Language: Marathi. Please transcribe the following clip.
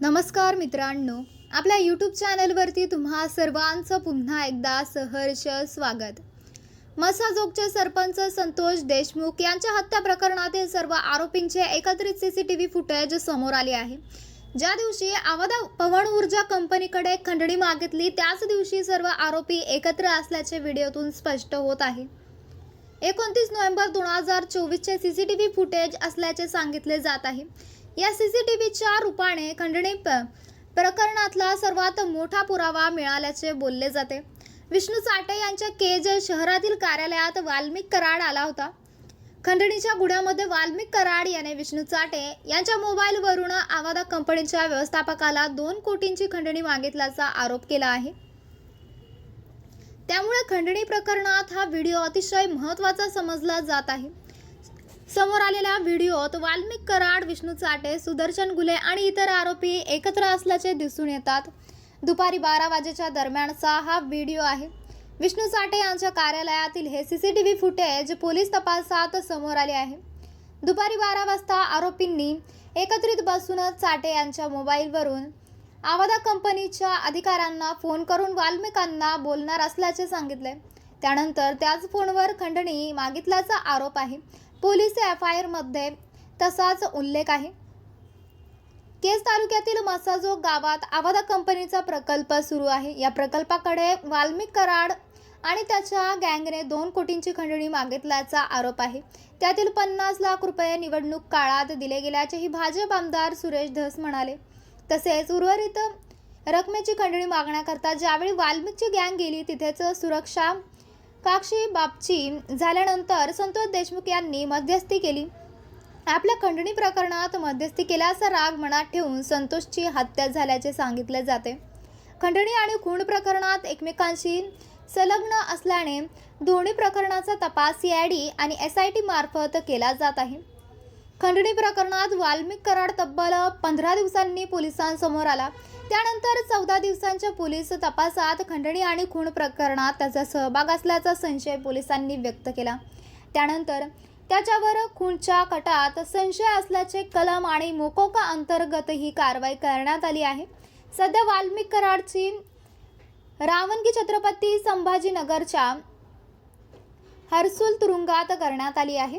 नमस्कार मित्रांनो आपल्या यूट्यूब चॅनलवरती तुम्हा सर्वांचं पुन्हा एकदा सहर्ष स्वागत. मसाजोगचे सरपंच संतोष देशमुख यांच्या हत्या प्रकरणातील सर्व आरोपींचे एकत्रित C C T V footage समोर आले आहे. ज्या दिवशी आवादा पवन ऊर्जा कंपनीकडे खंडणी मागितली त्याच दिवशी सर्व आरोपी एकत्र असल्याचे व्हिडिओतून स्पष्ट होत आहे. एकोणतीस नोव्हेंबर दोन हजार चोवीसचे C C T V footage असल्याचे सांगितले जात आहे. या सी सी टी व्हीच्या रूपाने खंडणी प- प्रकरणातला सर्वात मोठा पुरावा मिळाल्याचे बोलले जाते. विष्णू चाटे यांच्या केज शहरातील कार्यालयात वाल्मिक कराड आला होता. खंडणीच्या गुन्ह्यामध्ये वाल्मिक कराड याने विष्णू चाटे यांच्या मोबाईलवरून आवादा कंपनीच्या व्यवस्थापकाला दोन कोटींची खंडणी मागितल्याचा आरोप केला आहे. त्यामुळे खंडणी प्रकरणात हा व्हिडिओ अतिशय महत्त्वाचा समजला जात आहे. समोर आलेल्या व्हिडिओत वाल्मिक कराड विष्णू चाटे सुदर्शन गुले आणि इतर आरोपी एकत्र असल्याचे दिसून येतात. दुपारी बारा वाजेच्या दरम्यानचा हा व्हिडिओ आहे. विष्णू चाटे यांच्या कार्यालयातील हे C C T V footage police तपासात समोर आले आहे. दुपारी बारा वाजता आरोपींनी एकत्रित बसूनच चाटे यांच्या मोबाईलवरून आवादा कंपनीच्या अधिकाऱ्यांना फोन करून वाल्मिकांना बोलणार असल्याचे सांगितले. त्यानंतर त्याच फोनवर खंडणी मागितल्याचा आरोप आहे. पोलीस एफ आय आरमध्ये तसाच उल्लेख आहे. केस तालुक्यातील मसाजोग गावात आवादा कंपनीचा प्रकल्प सुरू आहे. या प्रकल्पाकडे वाल्मिक कराड आणि त्याच्या गँगने दोन कोटींची खंडणी मागितल्याचा आरोप आहे. त्यातील पन्नास लाख रुपये निवडणूक काळात दिले गेल्याचेही भाजप आमदार सुरेश धस म्हणाले. तसेच उर्वरित रकमेची खंडणी मागण्याकरता ज्यावेळी वाल्मिकची गँग गेली तिथेच सुरक्षा काक्षी बापची झाल्यानंतर संतोष देशमुख यांनी मध्यस्थी केली. आपल्या खंडणी प्रकरणात मध्यस्थी केल्याचा राग मनात ठेवून संतोषची हत्या झाल्याचे सांगितले जाते. खंडणी आणि खून प्रकरणात एकमेकांशी संलग्न असल्याने दोन्ही प्रकरणाचा तपास ई आय डी आणि एस आय टी मार्फत केला जात आहे. खंडणी प्रकरणात वाल्मिक कराड तब्बल पंधरा दिवसांनी पोलिसांसमोर आला. त्यानंतर चौदा दिवसांच्या पोलीस तपासात खंडणी आणि खून प्रकरणात त्याचा सहभाग असल्याचा संशय पोलिसांनी व्यक्त केला. त्यानंतर त्याच्यावर खूनच्या कटात संशय असल्याचे कलम आणि मोकोका अंतर्गत ही कारवाई करण्यात आली आहे. सध्या वाल्मिक कराडची रावणगी छत्रपती संभाजीनगरच्या हर्सुल तुरुंगात करण्यात आली आहे.